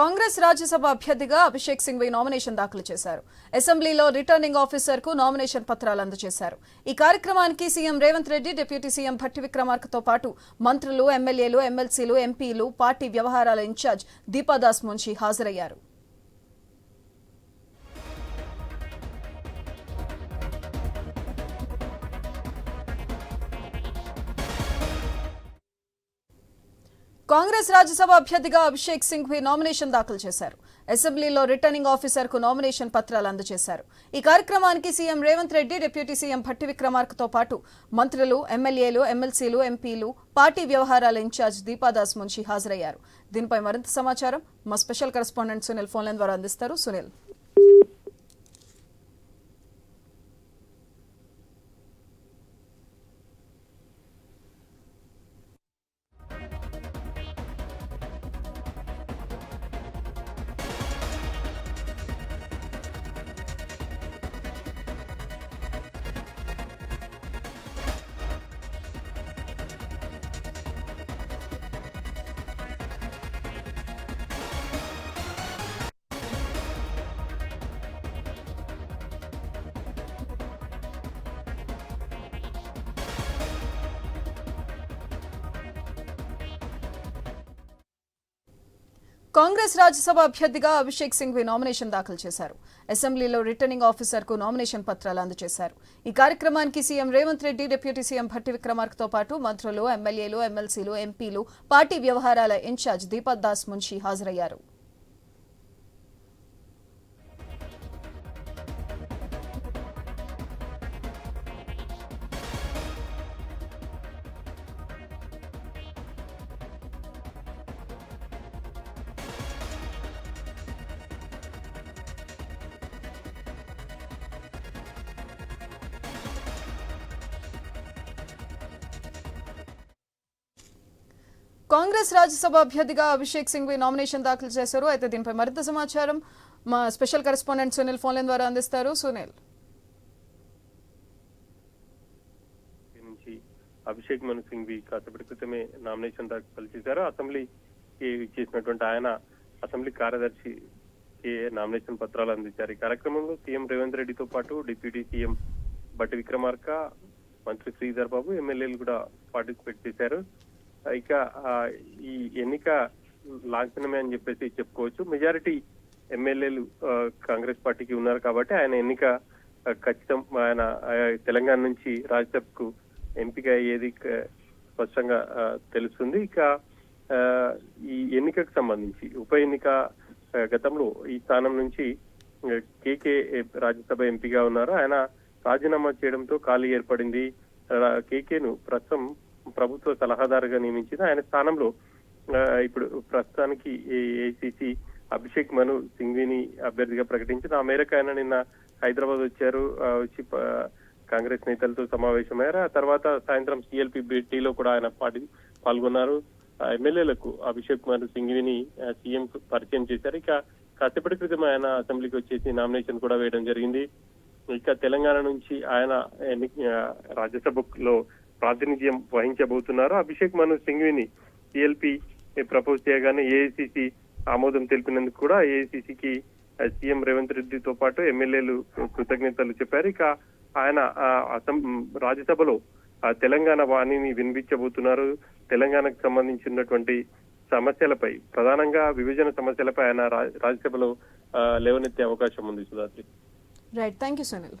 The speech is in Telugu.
కాంగ్రెస్ రాజ్యసభ అభ్యర్థిగా అభిషేక్ సింఘ్వి నామినేషన్ దాఖలు చేశారు. అసెంబ్లీలో రిటర్నింగ్ ఆఫీసర్కు నామినేషన్ పత్రాలు అందజేశారు. ఈ కార్యక్రమానికి CM Revanth Reddy deputy CM Bhatti విక్రమార్కతో పాటు మంత్రులు ఎమ్మెల్యేలు ఎమ్మెల్సీలు ఎంపీలు పార్టీ వ్యవహారాల ఇన్ఛార్జ్ దీపాదాస్ మున్షి హాజరయ్యారు. కాంగ్రెస్ రాజ్యసభ అభ్యర్థిగా అభిషేక్ సింఘ్వి నామినేషన్ దాఖలు చేశారు. అసెంబ్లీలో రిటర్నింగ్ ఆఫీసర్కు నామినేషన్ పత్రాలు అందజేశారు. ఈ కార్యక్రమానికి CM Revanth Reddy deputy CM Bhatti విక్రమార్కతో పాటు మంత్రులు ఎమ్మెల్యేలు ఎమ్మెల్సీలు ఎంపీలు పార్టీ వ్యవహారాల ఇన్ఛార్జ్ దీపాదాస్ మున్షి హాజరయ్యారు. దీనిపై మరింత సమాచారం మా స్పెషల్ కరెస్పాండెంట్ సునీల్ ఫోన్లైన్ ద్వారా అందిస్తారు. సునీల్. కాంగ్రెస్ రాజ్యసభ అభ్యర్థిగా అభిషేక్ సింఘ్వి నామినేషన్ దాఖలు చేశారు. అసెంబ్లీలో రిటర్నింగ్ ఆఫీసర్కు నామినేషన్ పత్రాలు అందజేశారు. ఈ కార్యక్రమానికి CM Revanth Reddy deputy CM Bhatti విక్రమార్కతో పాటు మంత్రులు ఎమ్మెల్యేలు ఎమ్మెల్సీలు ఎంపీలు పార్టీ వ్యవహారాల ఇన్ఛార్జ్ దీపక్ దాస్ మున్షి హాజరయ్యారు. కాంగ్రెస్ రాజ్యసభ అభ్యర్థిగా అభిషేక్ సింఘ్వి నామినేషన్ దాఖలు చేశారు. అయితే దీనిపై మరింత సమాచారం మా స్పెషల్ కరెస్పాండెంట్ సునీల్ ఫోన్లైన్ ద్వారా అందిస్తారు. సునీల్. అభిషేక్ మను సింఘ్వి కాసేపటి క్రితమే నామినేషన్ దాఖలు చేశారు. అసెంబ్లీ చేసినటువంటి ఆయన అసెంబ్లీ కార్యదర్శి నామినేషన్ పత్రాలు అందించారు. ఈ కార్యక్రమంలో సీఎం రేవంత్ రెడ్డితో పాటు డిప్యూటీ సీఎం బట్టి విక్రమార్క మంత్రి శ్రీధర్ బాబు ఎమ్మెల్యేలు కూడా పార్టిసిపేట్ చేశారు. ఇక ఈ ఎన్నిక లాంఛనమే అని చెప్పేసి చెప్పుకోవచ్చు. మెజారిటీ ఎమ్మెల్యేలు కాంగ్రెస్ పార్టీకి ఉన్నారు కాబట్టి ఆయన ఎన్నిక ఖచ్చితం ఆయన తెలంగాణ నుంచి రాజ్యసభకు ఎంపిక అయ్యేది స్పష్టంగా తెలుస్తుంది. ఇక ఆ, ఈ ఎన్నికకు సంబంధించి ఉప ఎన్నిక గతంలో ఈ స్థానం నుంచి కేకే రాజ్యసభ ఎంపీగా ఉన్నారు. ఆయన రాజీనామా చేయడంతో ఖాళీ ఏర్పడింది. కేకేను ప్రస్తుతం ప్రభుత్వ సలహాదారుగా నియమించింది ఆయన స్థానంలో ఆ, ఇప్పుడు ప్రస్తుతానికి ఏసీసీ అభిషేక్ మను సింఘ్విని అభ్యర్థిగా ప్రకటించింది ఆ మేరకు ఆయన నిన్న హైదరాబాద్ వచ్చారు. వచ్చి కాంగ్రెస్ నేతలతో సమావేశమయ్యారు. ఆ తర్వాత సాయంత్రం సిఎల్పి భేటీలో కూడా ఆయన పాటి పాల్గొన్నారు. ఎమ్మెల్యేలకు అభిషేక్ మను సింఘ్విని సీఎం కు పరిచయం చేశారు. ఇక కాసేపటి క్రితం ఆయన అసెంబ్లీకి వచ్చేసి నామినేషన్ కూడా వేయడం జరిగింది. ఇక తెలంగాణ నుంచి ఆయన రాజ్యసభలో ప్రాతినిధ్యం వహించబోతున్నారు. అభిషేక్ మను సింఘ్విని సిఎల్పి ప్రపోజ్ చేయగానే ఏఐసిసి ఆమోదం తెలిపినందుకు కూడా ఏఐసిసికి సీఎం రేవంత్ రెడ్డితో పాటు ఎమ్మెల్యేలు కృతజ్ఞతలు చెప్పారు. ఇక ఆయన ఆ, రాజ్యసభలో తెలంగాణ వాణిని వినిపించబోతున్నారు. తెలంగాణకు సంబంధించినటువంటి సమస్యలపై ప్రధానంగా విభజన సమస్యలపై ఆయన రా- రాజ్యసభలో లేవనెత్తే అవకాశం ఉంది Sudhatri right thank you Sunil